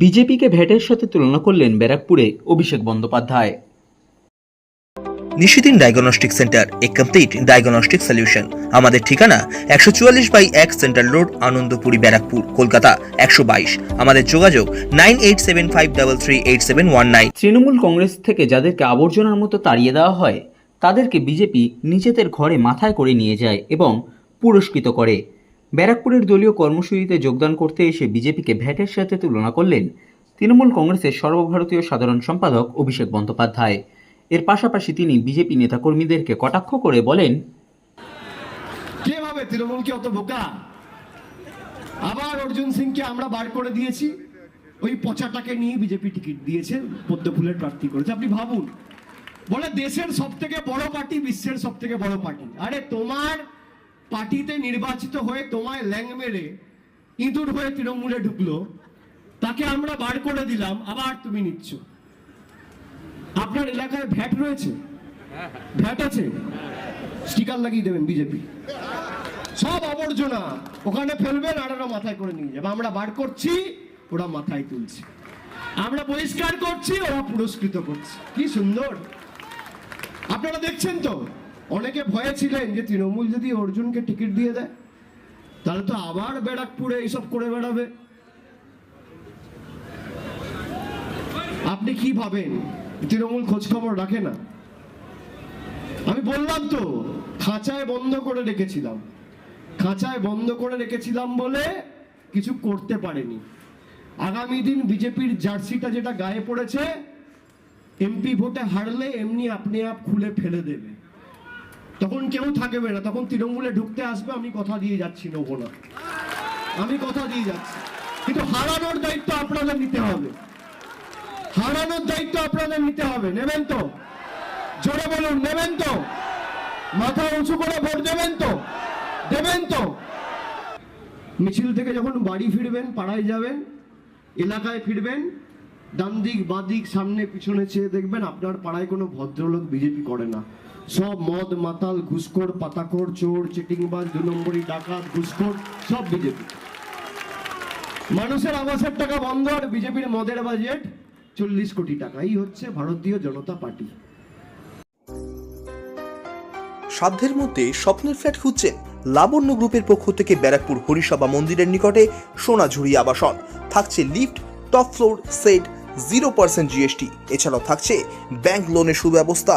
বিজেপিকে ভ্যাটের সাথে তুলনা করলেন ব্যারাকপুরে Abhishek Bandyopadhyay. Nishidin diagnostic centre a complete diagnostic solution. আমাদের ঠিকানা একশো চুয়াল্লিশ বাই এক সেন্ট্রাল রোড আনন্দপুরি ব্যারাকপুর কলকাতা একশো বাইশ। আমাদের যোগাযোগ nine eight seven five double three eight seven one nine. Trinamool Congress থেকে যাদেরকে আবর্জনার মতো তাড়িয়ে দেওয়া হয় তাদেরকে বিজেপি নিজেদের ঘরে মাথায় করে নিয়ে যায় এবং পুরস্কৃত করে। ব্যারাকপুরের দলীয় কর্মসূচিতে যোগদান করতে এসে বিজেপিকে ভ্যাটের সাথে তুলনা করলেন তৃণমূল কংগ্রেসের সর্বভারতীয় সাধারণ সম্পাদক অভিষেক বন্দ্যোপাধ্যায়। এর পাশাপাশি তিনি বিজেপি নেতাকর্মীদেরকে কটাক্ষ করে বলেন কে ভাবে তৃণমূল কি অত বোকা? আবার অর্জুন সিংকে আমরা বার করে দিয়েছি। ওই পচাটাকে নিয়ে বিজেপি টিকিট দিয়েছে পদ্মফুলের প্রার্থী করেছে। আপনি ভাবুন, বলে দেশের সব থেকে বড় পার্টি বিশ্বের সব থেকে বড় পার্টি। আরে তোমার পার্টিতে নির্বাচিত হয়ে তোমায় ল্যাং মেরে ইঁদুর হয়ে তৃণমূলে ঢুকলো, তাকে আমরা বার করে দিলাম, আবার তুমি নিচ্ছ। আপনার এলাকায় ভ্যাট রয়েছে? ভ্যাট আছে? স্টিকার লাগিয়ে দেবেন বিজেপি। সব আবর্জনা ওখানে ফেলবেন, আর ওরা মাথায় করে নিয়ে যাবে। আমরা বার করছি, ওরা মাথায় তুলছে। আমরা পরিষ্কার করছি, ওরা পুরস্কৃত করছে। কি সুন্দর। আপনারা দেখছেন তো? অনেকে ভয়ে ছিলেন যে তৃণমূল যদি অর্জুনকে টিকিট দিয়ে দেয়, তাহলে তো আবার ব্যারাকপুরে এইসব করে বেড়াবে। আপনি কি ভাবেন? তৃণমূল খোঁজ খবর রাখে না। আমি বললাম তো, খাঁচায় বন্ধ করে রেখেছিলাম। খাঁচায় বন্ধ করে রেখেছিলাম বলে কিছু করতে পারেনি। আগামী দিন বিজেপির জার্সিটা যেটা গায়ে পড়েছে, এমপি ভোটে হারলে এমনি আপনি আপ খুলে ফেলে দেবে। তখন কেউ থাকবে না, তখন তৃণমূলে ঢুকতে আসবে, আমি কথা দিয়ে যাচ্ছি, নেব না। আমি কথা দিয়ে যাচ্ছি। কিন্তু হারানোর দায়িত্ব আপনাদের নিতে হবে। হারানোর দায়িত্ব আপনাদের নিতে হবে, নেবেন তো? জোরে বলুন, নেবেন তো? মাথা উঁচু করে ভোট দেবেন তো? দেবেন তো? মিছিল থেকে যখন বাড়ি ফিরবেন, পাড়ায় যাবেন, এলাকায় ফিরবেন, ডান দিক, বাঁ দিক, সামনে, পিছনে চেয়ে দেখবেন আপনার পাড়ায় কোনো ভদ্রলোক বিজেপি করে না। সব মদ, মাতাল, ঘুষখোর, পাতাখোর, চোর, চিটিংবাজ, দু নম্বরই ডাকাত, ঘুষখোর, সব বিজেপি। মানুষের আবাসের টাকা বন্ধ আর বিজেপির মদের বাজেট চল্লিশ কোটি টাকা এই হচ্ছে ভারতীয় জনতা পার্টি। সাধ্যের মধ্যে স্বপ্নের ফ্ল্যাট খুঁজছেন লাবণ্য গ্রুপের পক্ষ থেকে ব্যারাকপুর হরিসভা মন্দিরের নিকটে সোনাঝুরি আবাসন। থাকছে lift, top floor set zero percent GST এছাড়াও থাকছে ব্যাংক লোনের সুব্যবস্থা।